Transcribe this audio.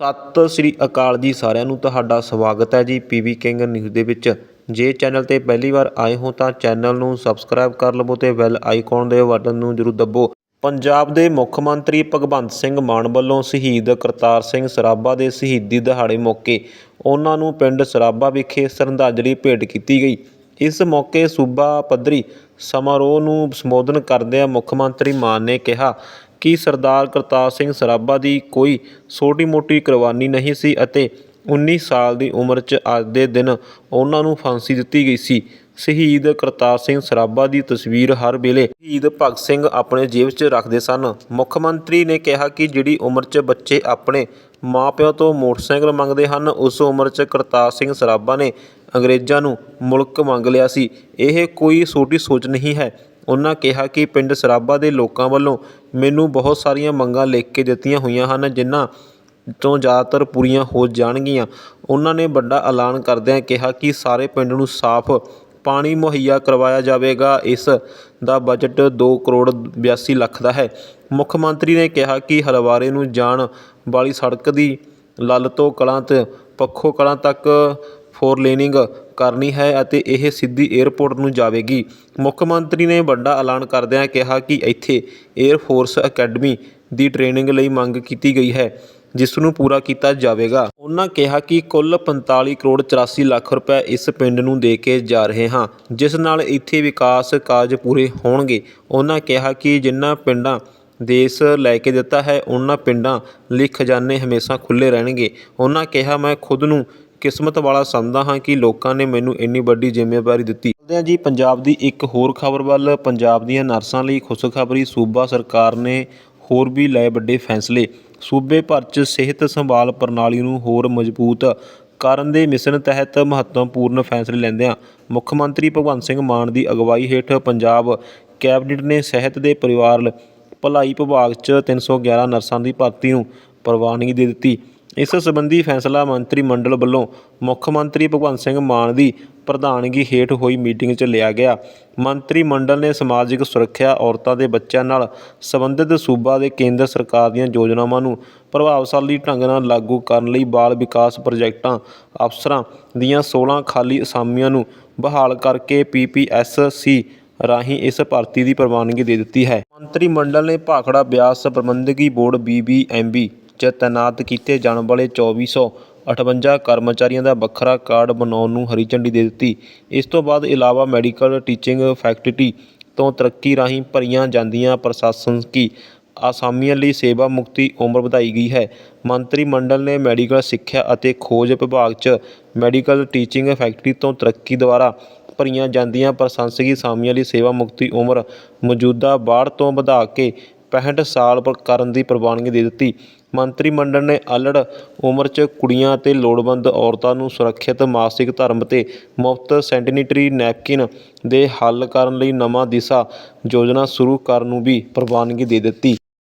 ਸਤਿ ਸ੍ਰੀ ਅਕਾਲ ਜੀ ਸਾਰਿਆਂ ਨੂੰ ਤੁਹਾਡਾ ਸਵਾਗਤ ਹੈ ਜੀ ਪੀਵੀ ਕਿੰਗ ਨਿਊਜ਼ ਦੇ ਵਿੱਚ। ਜੇ ਚੈਨਲ ਤੇ ਪਹਿਲੀ ਵਾਰ ਆਏ ਹੋ ਤਾਂ ਚੈਨਲ ਨੂੰ ਸਬਸਕ੍ਰਾਈਬ ਕਰ ਲਵੋ ਤੇ ਬੈਲ ਆਈਕਨ ਦੇ ਬਟਨ ਨੂੰ ਜ਼ਰੂਰ ਦੱਬੋ। ਪੰਜਾਬ ਦੇ ਮੁੱਖ ਮੰਤਰੀ ਭਗਵੰਤ ਸਿੰਘ ਮਾਨ ਵੱਲੋਂ ਸ਼ਹੀਦ ਕਰਤਾਰ ਸਿੰਘ ਸਰਾਭਾ ਦੇ ਸ਼ਹੀਦੀ ਦਿਹਾੜੇ ਮੌਕੇ ਉਹਨਾਂ ਨੂੰ ਪਿੰਡ ਸਰਾਭਾ ਵਿਖੇ ਸ਼ਰਧਾਂਜਲੀ ਭੇਟ ਕੀਤੀ ਗਈ। ਇਸ ਮੌਕੇ ਸੂਬਾ ਪੱਧਰੀ ਸਮਾਰੋਹ ਨੂੰ ਸੰਬੋਧਨ ਕਰਦਿਆਂ ਮੁੱਖ ਮੰਤਰੀ ਮਾਨ ਨੇ ਕਿਹਾ ਕਿ ਸਰਦਾਰ ਕਰਤਾਰ ਸਿੰਘ ਸਰਾਭਾ ਦੀ ਕੋਈ ਛੋਟੀ-ਮੋਟੀ ਕੁਰਬਾਨੀ ਨਹੀਂ ਸੀ ਅਤੇ 19 ਸਾਲ ਦੀ ਉਮਰ 'ਚ ਅੱਜ ਦੇ ਦਿਨ ਉਹਨਾਂ ਨੂੰ ਫਾਂਸੀ ਦਿੱਤੀ ਗਈ ਸੀ। ਸ਼ਹੀਦ ਕਰਤਾਰ ਸਿੰਘ ਸਰਾਭਾ ਦੀ ਤਸਵੀਰ ਹਰ ਵੇਲੇ ਸ਼ਹੀਦ ਭਗਤ ਸਿੰਘ ਆਪਣੇ ਜੇਬ 'ਚ ਰੱਖਦੇ ਸਨ। ਮੁੱਖ ਮੰਤਰੀ ਨੇ ਕਿਹਾ ਕਿ ਜਿਹੜੀ ਉਮਰ 'ਚ ਬੱਚੇ ਆਪਣੇ ਮਾਂ ਪਿਓ ਤੋਂ ਮੋਟਰਸਾਈਕਲ ਮੰਗਦੇ ਹਨ, ਉਸ ਉਮਰ 'ਚ ਕਰਤਾਰ ਸਿੰਘ ਸਰਾਭਾ ਨੇ ਅੰਗਰੇਜ਼ਾਂ ਨੂੰ ਮੁਲਕ ਮੰਗ ਲਿਆ ਸੀ। ਇਹ ਕੋਈ ਛੋਟੀ ਸੋਚ ਨਹੀਂ ਹੈ। ਉਹਨਾਂ ਕਿਹਾ ਕਿ ਪਿੰਡ ਸਰਾਭਾ ਦੇ ਲੋਕਾਂ ਵੱਲੋਂ ਮੈਨੂੰ ਬਹੁਤ ਸਾਰੀਆਂ ਮੰਗਾਂ ਲਿਖ ਕੇ ਦਿੱਤੀਆਂ ਹੋਈਆਂ ਹਨ, ਜਿਨ੍ਹਾਂ ਤੋਂ ਜ਼ਿਆਦਾਤਰ ਪੂਰੀਆਂ ਹੋ ਜਾਣਗੀਆਂ। ਉਹਨਾਂ ਨੇ ਵੱਡਾ ਐਲਾਨ ਕਰਦਿਆਂ ਕਿਹਾ ਕਿ ਸਾਰੇ ਪਿੰਡ ਨੂੰ ਸਾਫ਼ ਪਾਣੀ ਮੁਹੱਈਆ ਕਰਵਾਇਆ ਜਾਵੇਗਾ। ਇਸ ਦਾ ਬਜਟ ਦੋ ਕਰੋੜ 82 ਲੱਖ ਦਾ ਹੈ। ਮੁੱਖ ਮੰਤਰੀ ਨੇ ਕਿਹਾ ਕਿ ਹਲਵਾਰੇ ਨੂੰ ਜਾਣ ਵਾਲੀ ਸੜਕ ਦੀ ਲੱਲ ਤੋਂ ਕਲਾਂ ਤੇ ਪੱਖੋਂ ਕਲਾਂ ਤੱਕ ਫੋਰਲੇਨਿੰਗ ਕਰਨੀ ਹੈ ਅਤੇ ਇਹ ਸਿੱਧੀ ਏਅਰਪੋਰਟ ਨੂੰ ਜਾਵੇਗੀ। ਮੁੱਖ ਮੰਤਰੀ ਨੇ ਵੱਡਾ ਐਲਾਨ ਕਰਦਿਆਂ ਕਿਹਾ ਕਿ ਇੱਥੇ 에ਅਰ ਫੋਰਸ ਅਕੈਡਮੀ ਦੀ ਟ੍ਰੇਨਿੰਗ ਲਈ ਮੰਗ ਕੀਤੀ ਗਈ ਹੈ, ਜਿਸ ਨੂੰ ਪੂਰਾ ਕੀਤਾ ਜਾਵੇਗਾ। ਉਹਨਾਂ ਕਿਹਾ ਕਿ ਕੁੱਲ 45 ਕਰੋੜ 84 ਲੱਖ ਰੁਪਏ ਇਸ ਪਿੰਡ ਨੂੰ ਦੇ ਕੇ ਜਾ ਰਹੇ ਹਾਂ, ਜਿਸ ਨਾਲ ਇੱਥੇ ਵਿਕਾਸ ਕਾਰਜ ਪੂਰੇ ਹੋਣਗੇ। ਉਹਨਾਂ ਕਿਹਾ ਕਿ ਜਿਨ੍ਹਾਂ ਪਿੰਡਾਂ ਦੇਸ਼ ਲੈ ਕੇ ਦਿੱਤਾ ਹੈ, ਉਹਨਾਂ ਪਿੰਡਾਂ ਲਈ ਖਜ਼ਾਨੇ ਹਮੇਸ਼ਾ ਖੁੱਲ੍ਹੇ ਰਹਿਣਗੇ। ਉਹਨਾਂ ਕਿਹਾ, ਮੈਂ ਖੁਦ ਨੂੰ ਕਿਸਮਤ ਵਾਲਾ ਸਮਝਦਾ ਹਾਂ ਕਿ ਲੋਕਾਂ ਨੇ ਮੈਨੂੰ ਇੰਨੀ ਵੱਡੀ ਜ਼ਿੰਮੇਵਾਰੀ ਦਿੱਤੀ। ਚੱਲਦੇ ਹਾਂ ਜੀ, ਪੰਜਾਬ ਦੀ ਇੱਕ ਹੋਰ ਖਬਰ ਵੱਲ, ਪੰਜਾਬ ਦੀਆਂ ਨਰਸਾਂ ਲਈ ਖੁਸ਼ਖਬਰੀ ਸੂਬਾ ਸਰਕਾਰ ਨੇ ਹੋਰ ਵੀ ਲਏ ਵੱਡੇ ਫੈਸਲੇ। ਸੂਬੇ ਭਰ 'ਚ ਸਿਹਤ ਸੰਭਾਲ ਪ੍ਰਣਾਲੀ ਨੂੰ ਹੋਰ ਮਜ਼ਬੂਤ ਕਰਨ ਦੇ ਮਿਸ਼ਨ ਤਹਿਤ ਮਹੱਤਵਪੂਰਨ ਫੈਸਲੇ ਲੈਂਦਿਆਂ ਮੁੱਖ ਮੰਤਰੀ ਭਗਵੰਤ ਸਿੰਘ ਮਾਨ ਦੀ ਅਗਵਾਈ ਹੇਠ ਪੰਜਾਬ ਕੈਬਨਿਟ ਨੇ ਸਿਹਤ ਦੇ ਪਰਿਵਾਰ, ਭਲਾਈ ਵਿਭਾਗ 'ਚ 311 ਨਰਸਾਂ ਦੀ ਭਰਤੀ ਨੂੰ ਪ੍ਰਵਾਨਗੀ ਦੇ ਦਿੱਤੀ। ਇਸ ਸੰਬੰਧੀ ਫੈਸਲਾ ਮੰਤਰੀ ਮੰਡਲ ਵੱਲੋਂ ਮੁੱਖ ਮੰਤਰੀ ਭਗਵੰਤ ਸਿੰਘ ਮਾਨ ਦੀ ਪ੍ਰਧਾਨਗੀ ਹੇਠ ਹੋਈ ਮੀਟਿੰਗ 'ਚ ਲਿਆ ਗਿਆ। ਮੰਤਰੀ ਮੰਡਲ ਨੇ ਸਮਾਜਿਕ ਸੁਰੱਖਿਆ, ਔਰਤਾਂ ਦੇ ਬੱਚਿਆਂ ਨਾਲ ਸੰਬੰਧਿਤ ਸੂਬਾ ਦੇ ਕੇਂਦਰ ਸਰਕਾਰ ਦੀਆਂ ਯੋਜਨਾਵਾਂ ਨੂੰ ਪ੍ਰਭਾਵਸ਼ਾਲੀ ਢੰਗ ਨਾਲ ਲਾਗੂ ਕਰਨ ਲਈ ਬਾਲ ਵਿਕਾਸ ਪ੍ਰੋਜੈਕਟਾਂ ਅਫਸਰਾਂ ਦੀਆਂ 16 ਖਾਲੀ ਅਸਾਮੀਆਂ ਨੂੰ ਬਹਾਲ ਕਰਕੇ ਪੀਪੀਐਸਸੀ ਰਾਹੀਂ ਇਸ ਭਰਤੀ ਦੀ ਪ੍ਰਵਾਨਗੀ ਦੇ ਦਿੱਤੀ ਹੈ। ਮੰਤਰੀ ਮੰਡਲ ਨੇ ਭਾਖੜਾ ਬਿਆਸ ਪ੍ਰਬੰਧਕੀ ਬੋਰਡ ਬੀਬੀਐਮਬੀ 'ਚ ਤੈਨਾਤ ਕੀਤੇ ਜਾਣ ਵਾਲੇ 2458 ਕਰਮਚਾਰੀਆਂ ਦਾ ਵੱਖਰਾ ਕਾਰਡ ਬਣਾਉਣ ਨੂੰ ਹਰੀ ਝੰਡੀ ਦੇ ਦਿੱਤੀ। ਇਸ ਤੋਂ ਬਾਅਦ ਇਲਾਵਾ ਮੈਡੀਕਲ ਟੀਚਿੰਗ ਫੈਕਲਟੀ ਤੋਂ ਤਰੱਕੀ ਰਾਹੀਂ ਭਰੀਆਂ ਜਾਂਦੀਆਂ ਪ੍ਰਸ਼ਾਸਨਿਕੀ ਅਸਾਮੀਆਂ ਲਈ ਸੇਵਾ ਮੁਕਤੀ ਉਮਰ ਵਧਾਈ ਗਈ ਹੈ। ਮੰਤਰੀ ਮੰਡਲ ਨੇ ਮੈਡੀਕਲ ਸਿੱਖਿਆ ਅਤੇ ਖੋਜ ਵਿਭਾਗ 'ਚ ਮੈਡੀਕਲ ਟੀਚਿੰਗ ਫੈਕਲਟੀ ਤੋਂ ਤਰੱਕੀ ਦੁਆਰਾ ਭਰੀਆਂ ਜਾਂਦੀਆਂ ਪ੍ਰਸ਼ਾਸਕੀ ਅਸਾਮੀਆਂ ਲਈ ਸੇਵਾ ਮੁਕਤੀ ਉਮਰ ਮੌਜੂਦਾ 62 ਤੋਂ ਵਧਾ ਕੇ 65 ਸਾਲ ਪਰ ਕਰਨ ਦੀ ਪ੍ਰਵਾਨਗੀ ਦੇ ਦਿੱਤੀ। ਮੰਤਰੀ ਮੰਡਲ ਨੇ ਅੱਲੜ ਉਮਰ 'ਚ ਕੁੜੀਆਂ ਅਤੇ ਲੋੜਵੰਦ ਔਰਤਾਂ ਨੂੰ ਸੁਰੱਖਿਅਤ ਮਾਸਿਕ ਧਰਮ ਤੇ ਮੁਫਤ ਸੈਨੀਟਰੀ ਨੈਪਕਿਨ ਦੇ ਹੱਲ ਕਰਨ ਲਈ ਨਵਾਂ ਦਿਸ਼ਾ ਯੋਜਨਾ ਸ਼ੁਰੂ ਕਰਨ ਨੂੰ ਵੀ ਪ੍ਰਵਾਨਗੀ ਦੇ ਦਿੱਤੀ।